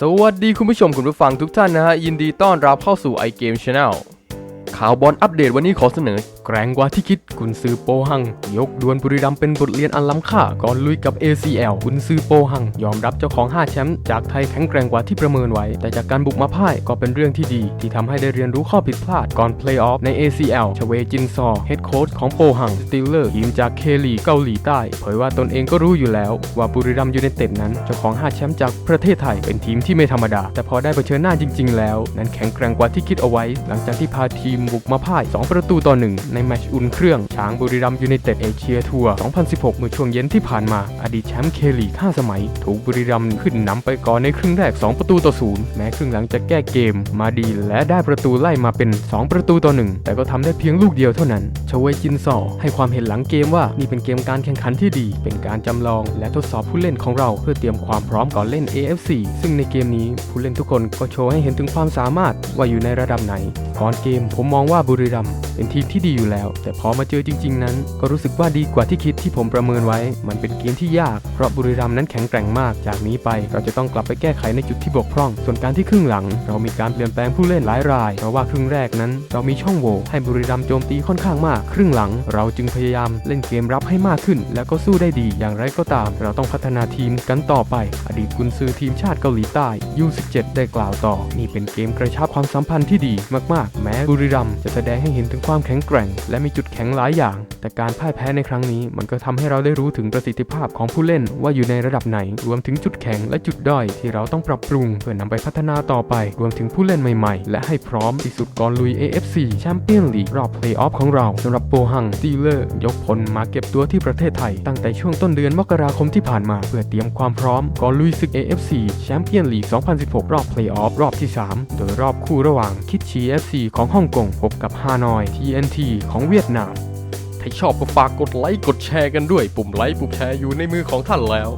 สวัสดีคุณผู้ชมคุณผู้ฟังทุกท่านนะฮะ ยินดีต้อนรับเข้าสู่ iGame Channel ข่าวบอลอัปเดตวันนี้ขอเสนอ แกร่งกว่าที่คิดกุนซือโปหัง ยกดวลบุรีรัมเป็นบทเรียนอันล้ำค่า ก่อนลุยกับ ACL กุนซือโปหัง ยอมรับเจ้าของ 5 แชมป์จากไทยแข็งแกร่งกว่าที่ประเมินไว้ แต่จากการบุกมาพ่ายก็เป็นเรื่องที่ดี ที่ทำให้ได้เรียนรู้ข้อผิดพลาดก่อนเพลย์ออฟใน ACL ชเวจินซอเฮดโค้ชของโปหังสติลเลอร์ทีมจากเคลีเกาหลีใต้เผยว่าตนเองก็รู้อยู่แล้ว ว่าบุรีรัมย์ยูไนเต็ดนั้นเจ้าของ 5 แชมป์จากประเทศไทยเป็นทีมที่ไม่ธรรมดา แต่พอได้เผชิญหน้าจริง ๆ แล้ว นั้นแข็งแกร่งกว่าที่คิดเอาไว้ หลังจากที่พาทีมบุกมาพ่าย 2 ประตูต่อ 1 ในแมตช์อุ่นเครื่อง ช้างบุรีรัมยูไนเต็ดเอเชียทัวร์ 2016 เมื่อช่วงเย็นที่ผ่านมา อดีตแชมป์เคลีก5สมัย ถูกบุรีรัมขึ้นนำไปก่อนในครึ่งแรก 2 ประตูต่อ 0 แม้ครึ่งหลังจะแก้เกมมาดีและได้ประตูไล่มาเป็น 2 ประตูต่อ 1 แต่ก็ทำได้เพียงลูกเดียวเท่านั้นชเวจินซอให้ความเห็นหลังเกมว่านี่เป็นเกมการแข่งขันที่ดี เป็นการจำลองและทดสอบผู้เล่นของเราเพื่อเตรียมความพร้อมก่อนเล่น AFC ซึ่งในเกมนี้ผู้เล่นทุกคนก็โชว์ให้เห็นถึงความสามารถว่าอยู่ในระดับไหนก่อนเกมผมมองว่าบุรีรัมย์ เป็นทีมที่ดีอยู่แล้ว แต่พอมาเจอจริง ๆ นั้น ก็รู้สึกว่าดีกว่าที่คิดที่ผมประเมินไว้ มันเป็นเกมที่ยาก เพราะบุรีรัมย์นั้นแข็งแกร่งมาก จากนี้ไปเราจะต้องกลับไปแก้ไขในจุดที่บกพร่อง ส่วนการที่ครึ่งหลัง เรามีการเปลี่ยนแปลงผู้เล่นหลายราย เพราะว่าครึ่งแรกนั้น เรามีช่องโหว่ให้บุรีรัมย์โจมตีค่อนข้างมาก ครึ่งหลัง เราจึงพยายามเล่นเกมรับให้มากขึ้น แล้วก็สู้ได้ดี อย่างไรก็ตาม เราต้องพัฒนาทีมกันต่อไป อดีตกุนซือทีมชาติเกาหลีใต้ U17 ได้กล่าวต่อ นี่เป็นเกมกระชับความสัมพันธ์ที่ดีมากๆ แม้บุรีรัมย์จะแสดงให้เห็นถึงความแข็งแกร่ง และมีจุดแข็งหลายอย่าง แต่การพ่ายแพ้ในครั้งนี้ มันก็ทำให้เราได้รู้ถึงประสิทธิภาพของผู้เล่นว่าอยู่ในระดับไหน รวมถึงจุดแข็งและจุดด้อยที่เราต้องปรับปรุง เพื่อนำไปพัฒนาต่อไป รวมถึงผู้เล่นใหม่ๆ และให้พร้อมที่สุดก่อนลุย AFC แชมเปี้ยนลีกรอบเพลย์ออฟของเราสำหรับโปหังตีเลอร์ยกพลมาเก็บตัวที่ประเทศไทย ตั้งแต่ช่วงต้นเดือนมกราคมที่ผ่านมา เพื่อเตรียมความพร้อมก่อนลุยศึก AFC แชมเปี้ยนลีก 2016 รอบเพลย์ออฟรอบที่ 3 โดยรอบคู่ระหว่างคิดชี FC ของฮ่องกงพบกับฮานอย TNT ของเวียดนาม ถ้าชอบก็ฝากกดไลค์กดแชร์กันด้วย ปุ่มไลค์ปุ่มแชร์อยู่ในมือของท่านแล้ว